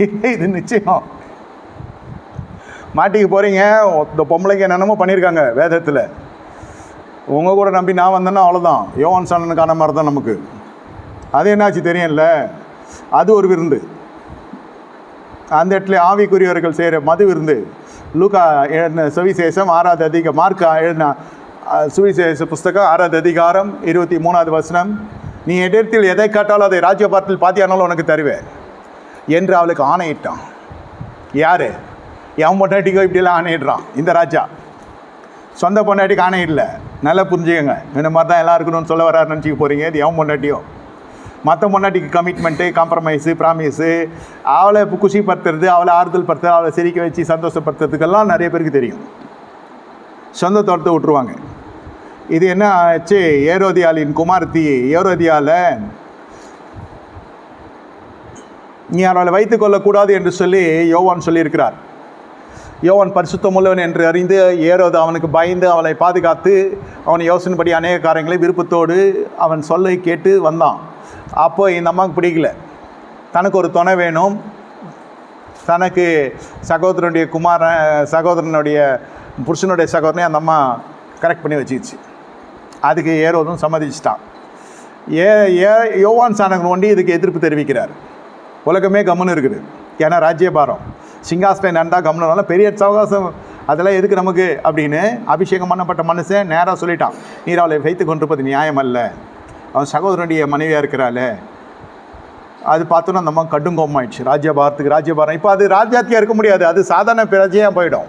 இது நிச்சயம். மாட்டிக்க போகிறீங்க இந்த பொம்பளைங்க என்னென்னமோ பண்ணியிருக்காங்க வேதத்தில். உங்கள் கூட நம்பி நான் வந்தேன்னா அவ்வளோதான் யோவான் சன்னனுக்கான மாதிரி தான் நமக்கு. அது என்னாச்சு தெரியும்ல? அது ஒரு விருந்து. அந்த இடத்துல ஆவிக்குரியவர்கள் செய்கிற மது விருந்து. லூக்கா எழுதின சுவிசேஷம் ஆறாவது அதிக மார்க் எழுதின சுவிசேஷ புஸ்தகம் ஆறாவது அதிகாரம் இருபத்தி மூணாவது வசனம். நீ இடத்தில் எதை காட்டாலும் அதை ராஜ்யபாரத்தில் பாத்தியானாலும் உனக்கு தருவேன். என்று அவளுக்கு ஆணையிட்டான். யார்? என் பொண்டாட்டிக்கோ இப்படியெல்லாம் ஆணையிடுறான் இந்த ராஜா. சொந்த பொண்டாட்டிக்கு ஆணையிடல நல்லா புரிஞ்சுக்கங்க. இந்த மாதிரி தான் எல்லாம் இருக்கணும்னு சொல்ல வராரு நினச்சிக்க போகிறீங்க இது எவன் பொண்டாட்டியோ? மற்ற பொண்டாட்டிக்கு கமிட்மெண்ட்டு காம்ப்ரமைஸு ப்ராமிஸு அவளை குஷிப்படுத்துறது அவளை ஆறுதல் படுத்துறது அவளை சிரிக்க வச்சு சந்தோஷப்படுத்துறதுக்கெல்லாம் நிறைய பேருக்கு தெரியும். சொந்த தோட்டத்தை விட்டுருவாங்க. இது என்ன ஆச்சு? ஏரோதியாலின் குமார்த்தி ஏரோதியாவில் நீ அவளை வைத்துக் கொள்ளக்கூடாது என்று சொல்லி யோவான் சொல்லியிருக்கிறார். யோவான் பரிசுத்தமுள்ளவன் என்று அறிந்து ஏரோது அவனுக்கு பயந்து அவளை பாதுகாத்து அவன் யோசனைப்படி அநேக காரியங்களை விருப்பத்தோடு அவன் சொல்லை கேட்டு வந்தான். அப்போ இந்த அம்மாவுக்கு பிடிக்கல. தனக்கு ஒரு துணை வேணும். தனக்கு சகோதரனுடைய குமாரன் சகோதரனுடைய புருஷனுடைய சகோதரனை அந்த அம்மா கரெக்ட் பண்ணி வச்சிச்சு அதுக்கு ஏறோதும் சம்மதிச்சிட்டான். ஏ ஏ யோவான் சாணகன் ஒண்டி இதுக்கு எதிர்ப்பு தெரிவிக்கிறார். உலகமே கம்முன்னு இருக்குது. ஏன்னா ராஜ்யபாரம். சிங்காசனம் நண்டா கம்முனால பெரிய சவகாசம். அதெல்லாம் எதுக்கு நமக்கு? அப்படின்னு அபிஷேகம் பண்ணப்பட்ட மனுஷன் நேராக சொல்லிட்டான். நீர் அவளை வைத்து கொண்டிருப்பது நியாயம் அல்ல அவன் சகோதரனுடைய மனைவியாக இருக்கிறாளே. அது பார்த்தோன்னா அந்த அம்மா கடுங்கோம் ஆயிடுச்சு ராஜ்யபாரத்துக்கு ராஜ்யபாரம். இப்போ அது ராஜ்யாத்தியாக இருக்க முடியாது. அது சாதாரண பிரஜையாக போயிடும்.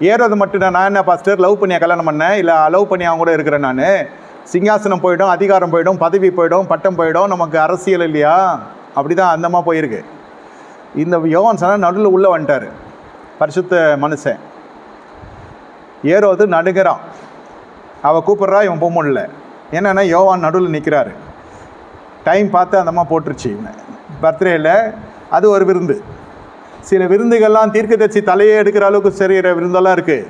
ஏறது மட்டும் நான் என்ன பாஸ்டர் லவ் பண்ணியா கல்யாணம் பண்ணேன் இல்லை லவ் பண்ணி அவங்க கூட இருக்கிறேன் நான்? சிங்காசனம் போயிடும் அதிகாரம் போயிடும் பதவி போயிடும் பட்டம் போயிடும். நமக்கு அரசியல் இல்லையா? அப்படி தான் அந்தமாக போயிருக்கு. இந்த யோவான் சனா நடுவில் உள்ளே வந்துட்டார். பரிசுத்த மனுஷன். ஏரோது நடுகிறான் அவள் கூப்பிட்றா இவன் போக முடியல. என்னென்னா யோவான் நடுவில் நிற்கிறாரு டைம் பார்த்து அந்தம்மா போட்டுருச்சு. போட்டுருச்சு பர்த்டேயில் அது ஒரு விருந்து. சில விருந்துகள்லாம் தீர்க்க தச்சு தலையே எடுக்கிற அளவுக்கு சரிகிற விருந்தெல்லாம் இருக்குது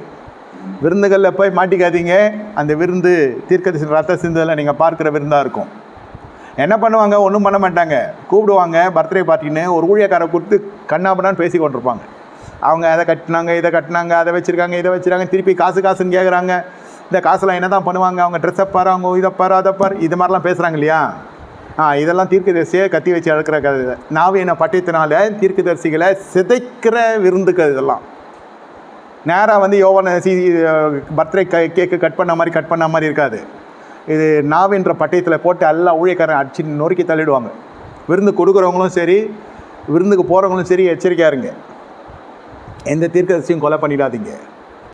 விருந்துகளில் போய் மாட்டிக்காதீங்க. அந்த விருந்து தீர்க்கதரிசி ரத்த சிந்ததில் நீங்கள் பார்க்குற விருந்தாக இருக்கும். என்ன பண்ணுவாங்க? ஒன்றும் பண்ண மாட்டாங்க. கூப்பிடுவாங்க பர்த்டே பார்ட்டின்னு ஒரு ஊழியக்காரை கொடுத்து கண்ணாபண்ணான்னு பேசி கொண்டிருப்பாங்க. அவங்க அதை கட்டினாங்க இதை கட்டினாங்க அதை வச்சுருக்காங்க இதை வச்சுருக்காங்க திருப்பி காசு காசுன்னு கேட்குறாங்க இந்த காசுலாம் என்ன தான் பண்ணுவாங்க? அவங்க ட்ரெஸ்ஸை பாரு அவங்க இதை பாரு அதை பாரு இது மாதிரிலாம் பேசுகிறாங்க இல்லையா? ஆ இதெல்லாம் தீர்க்கதரிசியை கத்தி வச்சு அழுக்கிற கதை நாவின பட்டயத்தினால தீர்க்கதரிசிகளை சிதைக்கிற விருந்துக்கு இதெல்லாம். நேராக வந்து யோவான சி பர்த்டே கேக்கு கட் பண்ண மாதிரி கட் பண்ண மாதிரி இருக்காது. இது நாவின்ற பட்டயத்தில் போட்டு எல்லா ஊழியக்காரன் அடிச்சு நொறுக்கி தள்ளிடுவாங்க. விருந்து கொடுக்குறவங்களும் சரி விருந்துக்கு போகிறவங்களும் சரி எச்சரிக்கையாக இருங்க. எந்த தீர்க்கதரிசியும் கொலை பண்ணிடாதீங்க.